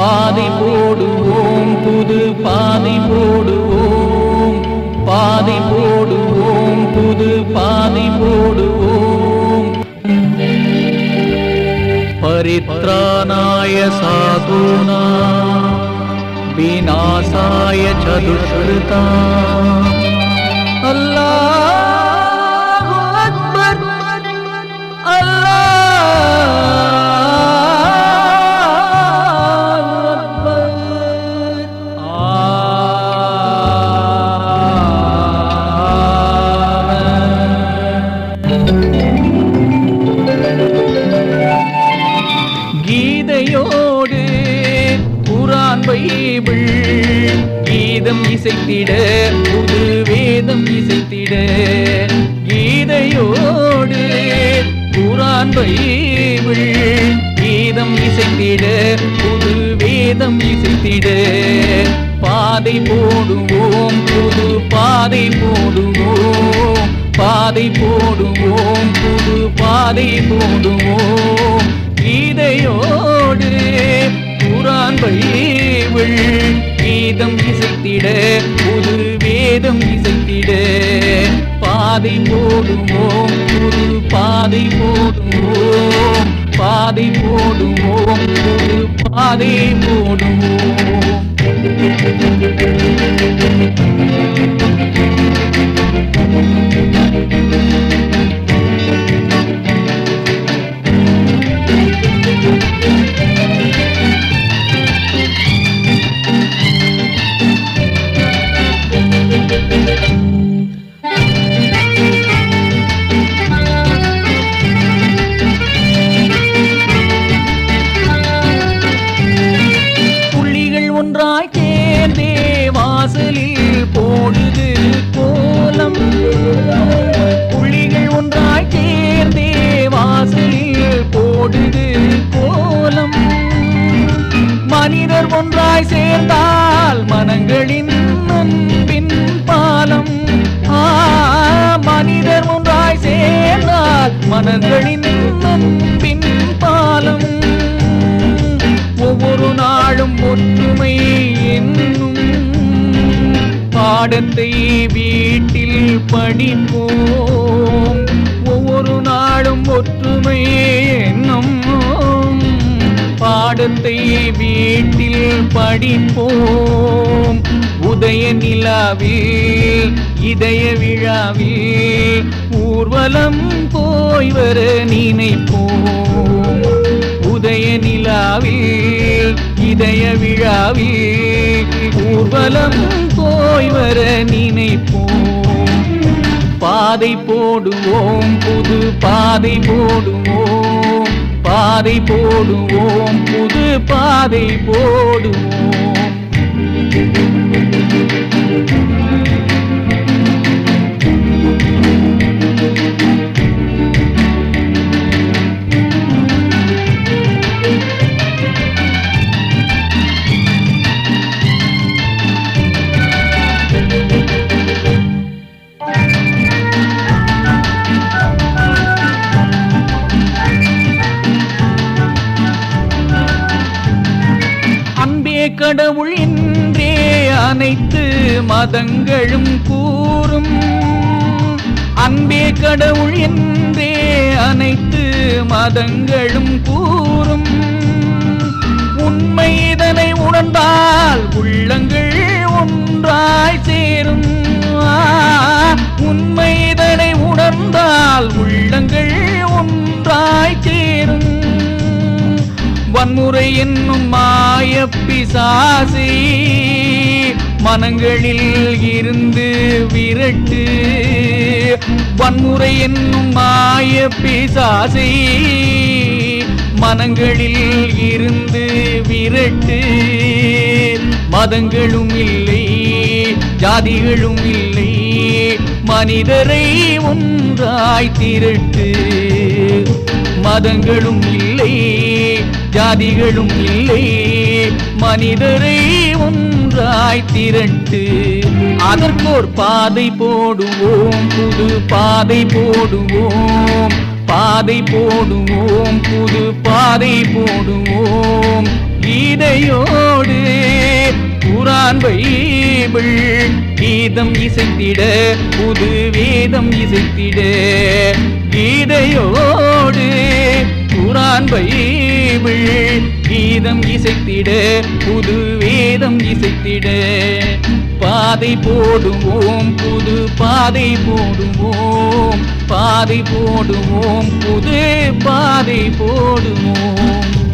பாதை போடுவோம் புது பாதை போடுவோம். பாதை போடுவோம் புது பாதை போடுவோம். பரித்ராணாய சாதுனா விநாசாய சதுஷ்ருதா அல்லாஹ்! கீதம் இசைத்திட புது வேதம் இசைத்திட கீதையோடு குரான் பைபிள் கீதம் இசைத்திட புது வேதம் இசைத்திட. பாதை போடுவோம் புது பாதை போடுவோம் பாதை போடுவோம் புது பாதை போடுவோம். கீதையோடு குரான் பைபிள் வேதம் இசைத்திட புது வேதம் இசைத்திட. பாதை போடுவோம் புது பாதை போடுவோம் பாதை போடுவோம் புது பாதை போடுவோம் கோலம் ஒன்றாய் சேர்ந்தே வாசலில் போடுது கோலம். மனிதர் ஒன்றாய் சேர்ந்தால் மனங்களின் அன்பின் பாலம். மனிதர் ஒன்றாய் சேர்ந்தால் மனங்களின் அன்பின் பாலம். ஒவ்வொரு நாளும் ஒற்றுமை என்னும் பாடத்தை வீடு படிப்போம். ஒவ்வொரு நாளும் ஒற்றுமை என்னும் பாடத்தை வீட்டில் படிப்போம். உதய நிலாவில் இதய விழாவில் ஊர்வலம் போய் வர நினைப்போம். உதய நிலாவில் இதய விழாவில் ஊர்வலம் போய் வர நினைப்போம். பாதை போடுவோம் புது பாதை போடுவோம். பாதை போடுவோம் புது பாதை போடுவோம். கடவுள் என்றே அனைத்து மதங்களும் கூறும். அன்பே கடவுள் என்றே அனைத்து மதங்களும் கூறும். வன்முறை என்னும் மாய பிசாசை மனங்களில் இருந்து விரட்டு. வன்முறை என்னும் மாய பிசாசை மனங்களில் இருந்து விரட்டு. மதங்களும் இல்லை ஜாதிகளும் இல்லை மனிதரை ஒன்றாய் திரட்டு. மதங்களும் இல்லை ஜாதிகளும் இல்லை. மனிதரை ஒன்றாய் திரட்டு அதற்கோர் பாதை போடுவோம் புது பாதை போடுவோம் பாதை போடுவோம் புது பாதை போடுவோம். கீதையோடு குரான் பைபிள் கீதம் இசைத்திட புது வேதம் இசைத்திட. கீதையோடு குரான் பைபிள் பைபிள் கீதம் இசைத்திட புது வேதம் இசைத்திட. பாதை போடுவோம் புது பாதை போடுவோம். பாதை போடுவோம் புது பாதை போடுவோம்.